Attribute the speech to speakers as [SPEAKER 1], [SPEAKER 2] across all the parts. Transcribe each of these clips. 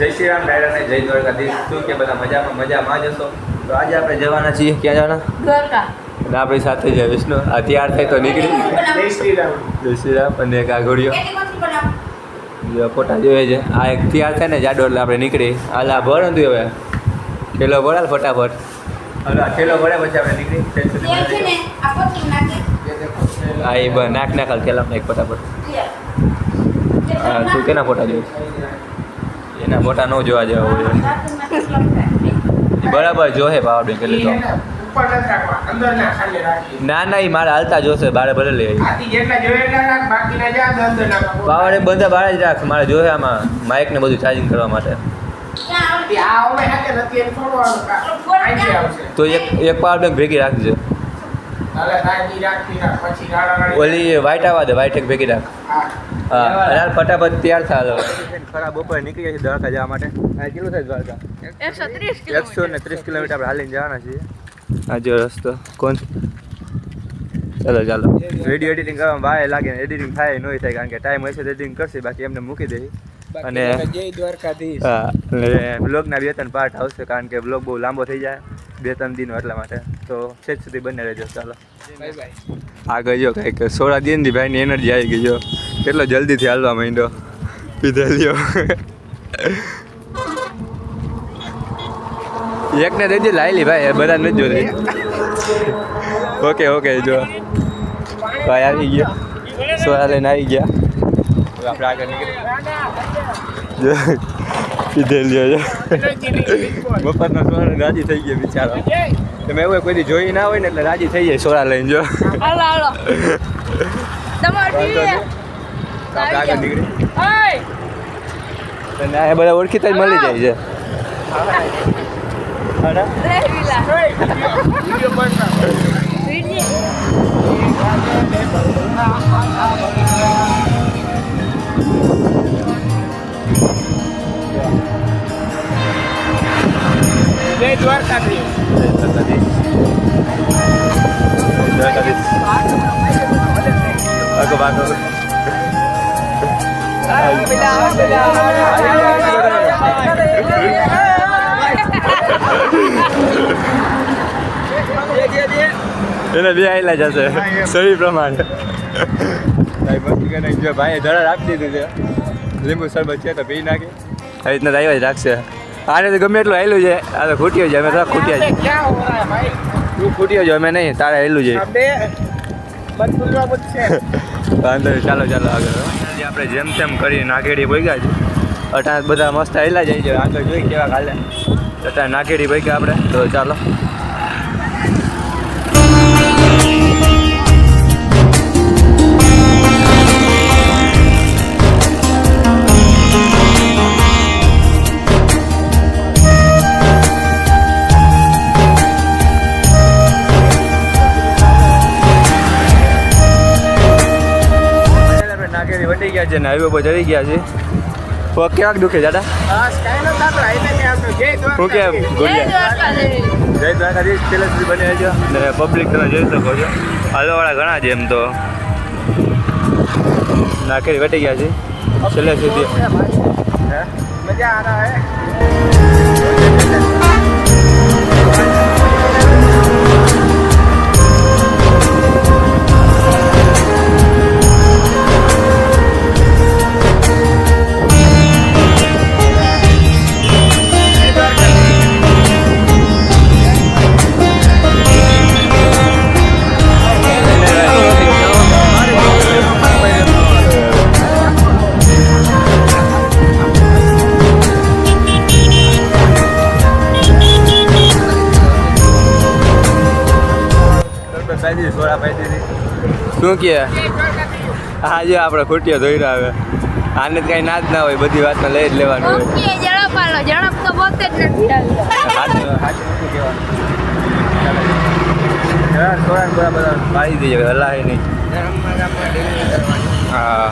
[SPEAKER 1] જય શ્રી રામ ડાયરાને જય દ્વારકાધીશ. શું કે બધા મજામાં? મજામાં જ હશો? તો આજે આપણે જવાના છીએ. ક્યાં જવાના?
[SPEAKER 2] દ્વારકા.
[SPEAKER 1] અને આપણી સાથે છે વિષ્ણુ. આ તૈયાર થાય તો નીકળી.
[SPEAKER 3] જય શ્રી રામ.
[SPEAKER 1] જય શ્રી રામ. અને એક આ ઘોડીઓ
[SPEAKER 2] કેટલી કોથળી બનાવું?
[SPEAKER 1] જો ફોટા જોઈએ છે. આ એક તૈયાર થાય ને જાડો એટલે આપણે નીકળી. હાલ આ ભર નથી હવે. ઠેલો ભરાલ ફટાફટ. હવે આ ઠેલો ભરે પછી આપણે નીકળી.
[SPEAKER 2] આ
[SPEAKER 1] હા એ બ- નાખ નાખ હાલ થેલા નાખ ફટાફટ. હા તું કેના ફોટા જોઈશ? એના મોટા ન જોવા જેવા હોય. બરાબર જોહે પાવર બેંક એટલે તો.
[SPEAKER 3] ના
[SPEAKER 1] ના ના એ મારે હાલતા જોશે બારે ભલે
[SPEAKER 3] નાખવા
[SPEAKER 1] પાવર એ બધા બારે જ રાખ મારે જોહે આમાં માઇક ને બધું ચાર્જિંગ કરવા માટે. તો એક એક પાવર બેંક ભેગી રાખજો. ઓલી વ્હાઈટ આવવા દે વ્હાઈટ એક ભેગી રાખ.
[SPEAKER 3] હા
[SPEAKER 1] ફટાફટ તૈયાર થા હાલો ખરાબ બપોરે નીકળી ગયા છે દ્વારકા જવા માટે. આ કેટલું થાય દ્વારકા?
[SPEAKER 2] એકસો ત્રીસ
[SPEAKER 1] એકસો ને ત્રીસ કિલોમીટર આપણે હાલીને જવાના છીએ. આ જો રસ્તો. કોણ? ચાલો ચાલો. વીડિયો એડિટિંગ કરવામાં ભાઈ લાગે ને એડિટિંગ થાય નહીં થાય કારણ કે ટાઈમ હશે તો એડિટિંગ કરશે બાકી એમને મૂકી દે. અને
[SPEAKER 3] જય દ્વારકાધીશ.
[SPEAKER 1] હા બ્લોગના બે ત્રણ પાર્ટ આવશે કારણ કે બ્લોગ બહુ લાંબો થઈ જાય બે ત્રણ દિનો એટલા માટે. તો છેક સુધી બંને રહેજો ચાલો.
[SPEAKER 3] Bye bye.
[SPEAKER 1] આગળ જો કંઈક સોળા દિનથી ભાઈની એનર્જી આવી ગઈ જો. કેટલો જલ્દીથી હાલવા માંડ્યો? પીધેલીઓ એકને દેજે લાયેલી ભાઈ બધા નથી જોતી. ઓકે ઓકે જો. ભાઈ આવી ગયો. સોરા લઈને આવી ગયા. આપણે આગળ નીકળી પીધેલીઓ જો. બપોરના સોરા રાજી થઈ ગયા બિચારો. તમે એવું કોઈ જોઈ ના હોય ને એટલે રાજી થઈ જાય સોળા લઈને જો.
[SPEAKER 2] હાલો હાલો.
[SPEAKER 1] આગળ નીકળી અને આ બધા ઓળખીતા જ મળી જાય છે.
[SPEAKER 3] જય દ્વારકાધીશ.
[SPEAKER 1] ભાગો ભાગો એને બે આયેલા જશે સહી પ્રમાણે ભાઈ મસ્તી કરીને જો ભાઈએ ધડા રાખી દીધું છે લીંબુ શરબત છે તો પી નાખી આવી રીતના તો આવ્યા જ રાખશે આને તો ગમે એટલું આવેલું છે આ તો ખૂટ્યો છે અમે તો ખૂટ્યા છે
[SPEAKER 3] ક્યાં હો રહા ભાઈ
[SPEAKER 1] તું ખૂટ્યો છે અમે નહીં તારે આવેલું છે
[SPEAKER 3] અબે બદલુવા બદશે
[SPEAKER 1] વાંધો ચાલો ચાલો, આગળ આપણે જેમ તેમ કરી નાખેડી ભોગ્યા છે. અટાણ બધા મસ્ત હેલા જાય છે. આગળ જોઈ કેવા કાલે અટાણ નાખેડી ભોગ્યા આપણે. તો ચાલો. છે ને હાઈવે પર ચડી ગયા છે. પગ કેવાક દુખે
[SPEAKER 3] થાતો આઈને કે જય
[SPEAKER 1] કેમ?
[SPEAKER 3] દ્વારકાધીશ.
[SPEAKER 1] ગુડિયા જય દ્વારકાધીશ છેલ્લે સુધી બને રહેજો. ને પબ્લિક તમે જોઈ શકો છો. હાલવાવાળા ઘણા છે એમ તો. નાખેરી વટી ગયા છે. છેલ્લે સુધી.
[SPEAKER 3] મજા આ રહા હે
[SPEAKER 1] શું કે આજે આપણે ખૂટ્યો ધોઈ આવે આને કઈ ના જ ના હોય બધી વાતને લઈ જ લેવાનું હોય.
[SPEAKER 2] ઝડપ તો પોતે જ નથી આવી
[SPEAKER 1] દઈએ હલાય નહીં. હા.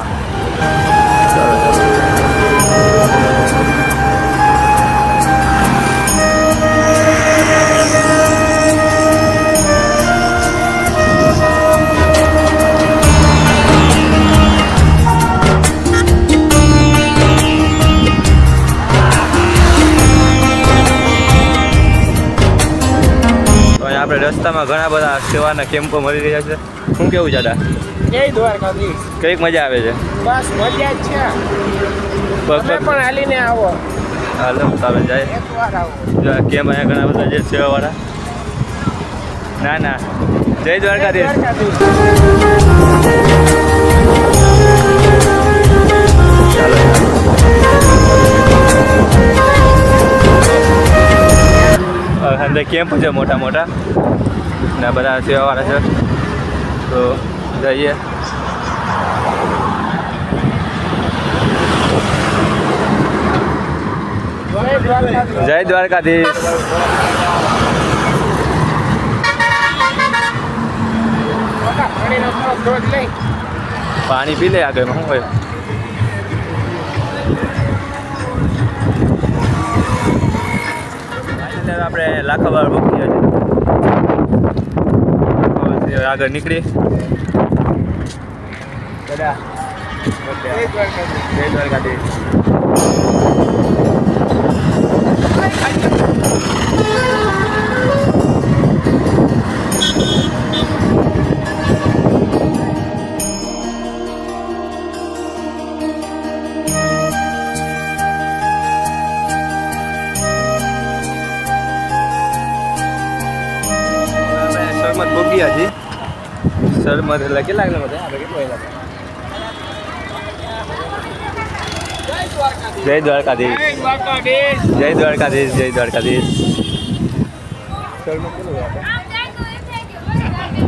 [SPEAKER 1] આપણે રસ્તામાં ઘણા બધા સેવાના કેમ્પો મળી રહ્યા છે. શું કેવું જાડા
[SPEAKER 3] જય દ્વારકાધીશ.
[SPEAKER 1] કંઈક મજા આવે છે?
[SPEAKER 3] બસ મજા જ છે. તમે પણ હાલીને આવો.
[SPEAKER 1] હાલો ચાલો જાય.
[SPEAKER 3] એકવાર આવો.
[SPEAKER 1] જો આ કેમ અહીંયા ઘણા બધા છે સેવાવાળા? ના ના. જય દ્વારકાધીશ. અંદર કેમ્પ છે મોટા મોટા. ને બધા સેવાવાળા છે. તો જઈએ.
[SPEAKER 3] જય દ્વારકાધીશ.
[SPEAKER 1] પાણી પી લે આગળ શું હોય. આપણે લાખાબાર મૂકીએ છીએ આગળ નીકળી.
[SPEAKER 3] દ્વારકાધીશ
[SPEAKER 1] જય દ્વારકાધીશ. એટલે કેટલા કિલોમીટર આપણે કેટલું જય દ્વારકાધીશ.
[SPEAKER 3] જય દ્વારકાધીશ.
[SPEAKER 1] જય દ્વારકાધીશ જય દ્વારકાધીશ.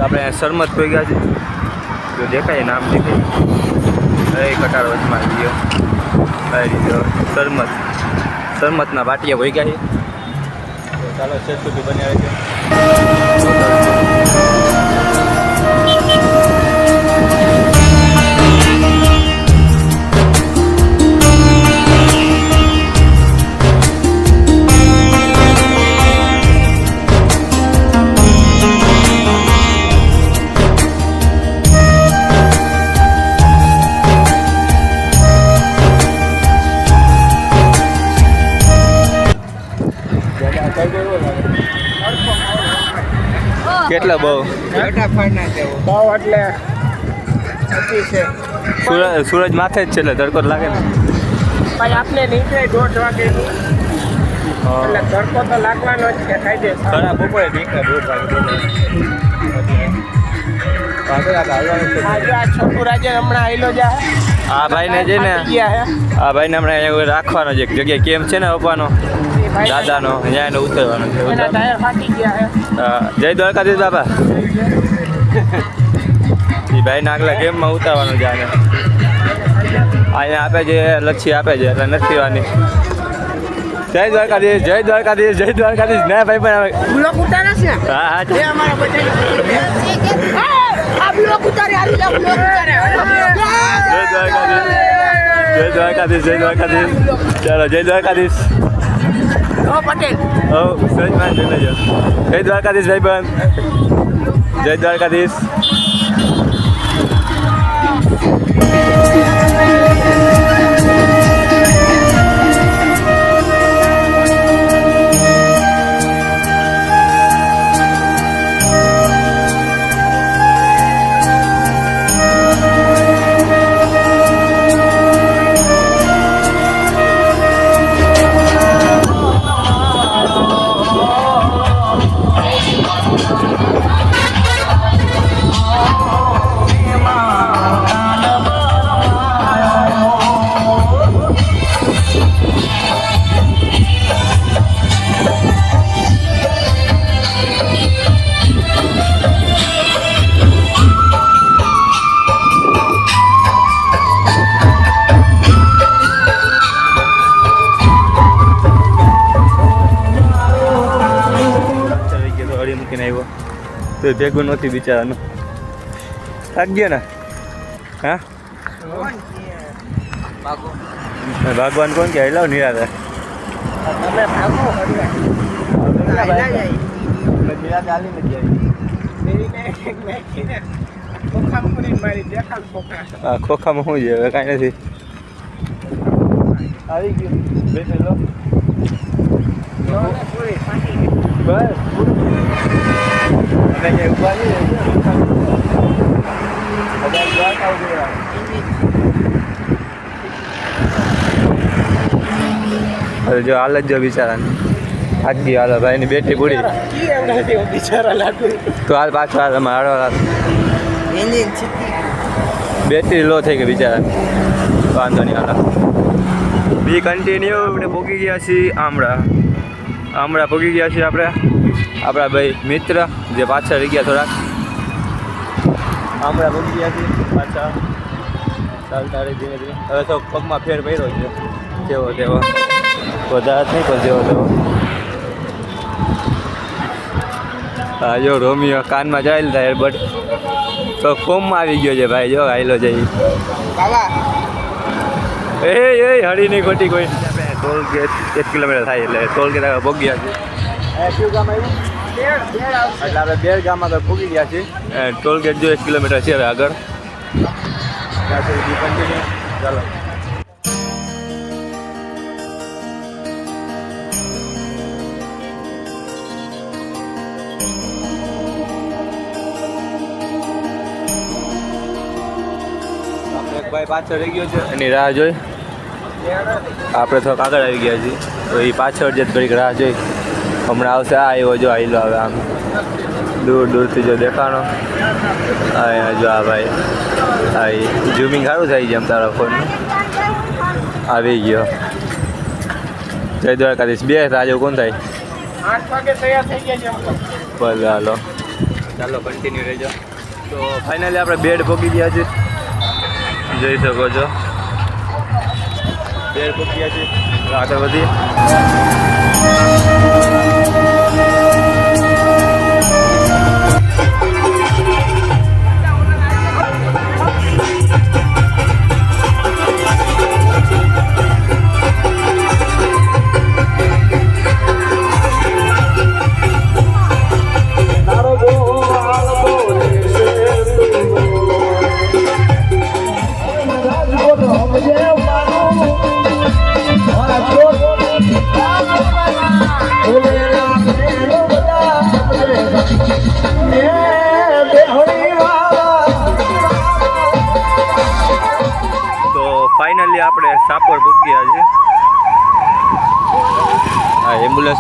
[SPEAKER 1] આપણે સરમત થઈ ગયા છે જો દેખાય નામ દેખાય. એ કટાર વચમાં આવી ગયો. આ રીતે સરમત સરમતના બાટિયા ભોઈ ગયા છે. ચાલો છે સુધી બન્યા છે કેટલા બહુ?
[SPEAKER 3] બહુ એટલે સુરજ
[SPEAKER 1] સૂરજ સૂરજ માથે જ છે એટલે તડકો લાગે ને.
[SPEAKER 3] ભાઈ આપને નીકળે દોઢ વાગે એટલે તડકો તો લાગવાનો જ છે કાયદે
[SPEAKER 1] ખરા બપોરે નીકળે દોઢ વાગે
[SPEAKER 3] આ હમણાં આવેલો જા
[SPEAKER 1] આ. ભાઈને છે ને
[SPEAKER 3] ગયા
[SPEAKER 1] આ ભાઈને હમણાં અહીંયા રાખવાનો છે એક જગ્યાએ કેમ છે ને
[SPEAKER 3] ભાઈ
[SPEAKER 1] દાદાનો અહીંયા એને ઉતરવાનો
[SPEAKER 3] જય
[SPEAKER 1] દ્વારકા જય દ્વારકાધીશ બાબા. એ ભાઈને આગલા ગેમમાં ઉતારવાનું છે આને. અહીંયા આપે છે લચ્છી આપે છે એટલે નથી વાની જય દ્વારકાધીશ જય દ્વારકાધીશ જય દ્વારકાધીશ. ના ભાઈ પણ આવે
[SPEAKER 3] બ્લોક ઉતારે છે?
[SPEAKER 1] હા હા
[SPEAKER 3] એ અમારા બધા આ બ્લોક ઉતારે આ બ્લોક ઉતારે
[SPEAKER 1] જય દ્વારકાધીશ. જય દ્વારકાધીશ જય દ્વારકાધીશ. ચાલો જય દ્વારકાધીશ.
[SPEAKER 3] પટેલ.
[SPEAKER 1] ઓ સજમાન જોઈ લેજો જય દ્વારકાધીશ ભાઈબંધ જય દ્વારકાધીશ. તો ભેગું નથી બિચારાનું. થાક ગયો ને? હા? ભગવાન કોણ કે? હેલાવ નિરાતે. ખોખામાં શું છે? હવે કાંઈ નથી. આવી ગયું બેઠેલો બસ. જે ઊભા અરે જો હાલત જો બિચારાને આખી હાલો ભાઈની બેટી પૂરી
[SPEAKER 3] બિચારા લાગુ
[SPEAKER 1] તો હાલ પાછો હાલ અમે હાડો હાલ બેટરી લો થઈ ગઈ બિચારા વાંધો નહીં હાલ બી કન્ટિન્યુ આપણે ભોગી ગયા છીએ આમળા આમળા ભોગી ગયા છીએ આપણે આપણા ભાઈ મિત્ર જે પાછળ રહી ગયા થોડાક આમળા બની ગયા છે પાછા ચાલતા રહી ધીમે ધીમે હવે તો પગમાં ફેર પડ્યો છે જેવો તેવો વધારે નહીં પણ જેવો તેવો હા જો રોમિયો કાનમાં જાય લીધા બટ તો કોમમાં આવી ગયો છે ભાઈ જો આયલો જઈ
[SPEAKER 3] બાબા
[SPEAKER 1] એ એ હળી નહીં ખોટી કોઈ આપણે ટોલ ગેટ એક કિલોમીટર થાય એટલે ટોલ ગેટ આગળ પહોંચી ગયા છીએ એટલે આપણે બેર ગામ આગળ પહોંચી ગયા છીએ. ટોલ ગેટ જો એક કિલોમીટર છે હવે આગળ. ચાલો. ભાઈ પાછળ રહી ગયો છે. એની રાહ જોઈ. આપણે થોડાક આગળ આવી ગયા છીએ. તો એ પાછળ જે થોડીક રાહ જોઈ. હમણાં આવશે આ આવ્યો જો આયલો હવે આમ. દૂર દૂરથી જો દેખાણો. અહીંયા જો આ ભાઈ એ ઝૂમિંગ સારું થાય છે એમ તારા ફોન આવી ગયો. જય દ્વારકાધીશ. બે આજે કોણ થાય?
[SPEAKER 3] થઈ
[SPEAKER 1] ભલે હાલો. ચાલો કન્ટિન્યુ રહેજો. તો ફાઇનલી આપણે બેડ પહોંચી ગયા છે. જોઈ શકો છો. બેડ પહોંચી ગયા છે. તો આગળ વધીએ. ちょっと。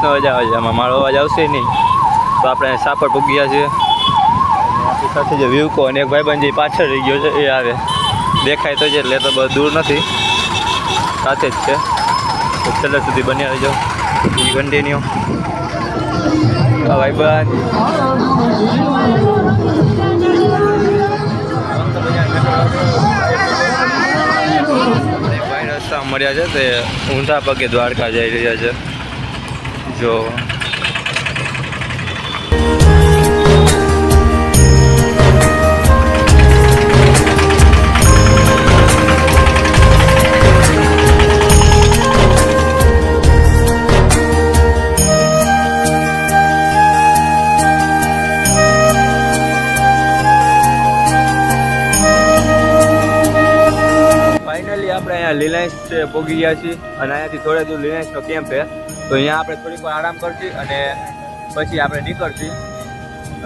[SPEAKER 1] એમ્બ્યુલન્સનો અવાજ આવે છે. આમાં મારો અવાજ આવશે નહીં. તો આપણે સાપર પહોંચી ગયા છીએ. આપણી સાથે જે વિવકો અને એક ભાઈબંધ જે પાછળ રહી ગયો છે એ આવે. દેખાય તો છે એટલે તો બહુ દૂર નથી. સાથે જ છે. તો છેલ્લે સુધી બન્યા રહેજો. કન્ટિન્યુ ભાઈબંધ રસ્તા મળ્યા છે તે ઊંધા પગે દ્વારકા જઈ રહ્યા છે. જો. ફાઇનલી આપણે અહીંયા રિલાયન્સ પહોંચી ગયા છીએ. અને અહીંયાથી થોડે દૂર રિલાયન્સનો કેમ્પ છે. તો અહીંયા આપણે થોડીક વાર આરામ કરશી અને પછી આપણે નીકળશી.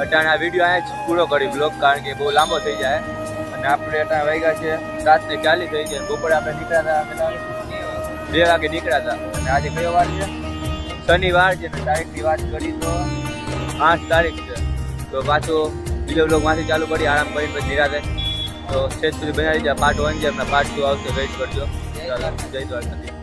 [SPEAKER 1] અટાણે આ વીડિયો અહીંયા જ પૂરો કરી બ્લોગ કારણ કે બહુ લાંબો થઈ જાય. અને આપણે અટાણે વાગ્યા છે રાતને ચાલી થઈ છે. બપોરે આપણે નીકળ્યા હતા બે વાગે નીકળ્યા હતા. અને આજે કયો વાર છે? શનિવાર છે તારીખની વાત કરી તો આઠ તારીખ છે. તો પાછો બીજો બ્લોગમાંથી ચાલુ કરી, આરામ કરીને પછી નિરાતે. તો છેદ સુધી બનાવી જાય પાર્ટ વન છે, એમના પાર્ટ ટુ આવશે વેઇટ કરજો. જય દ્વારકાધીશ.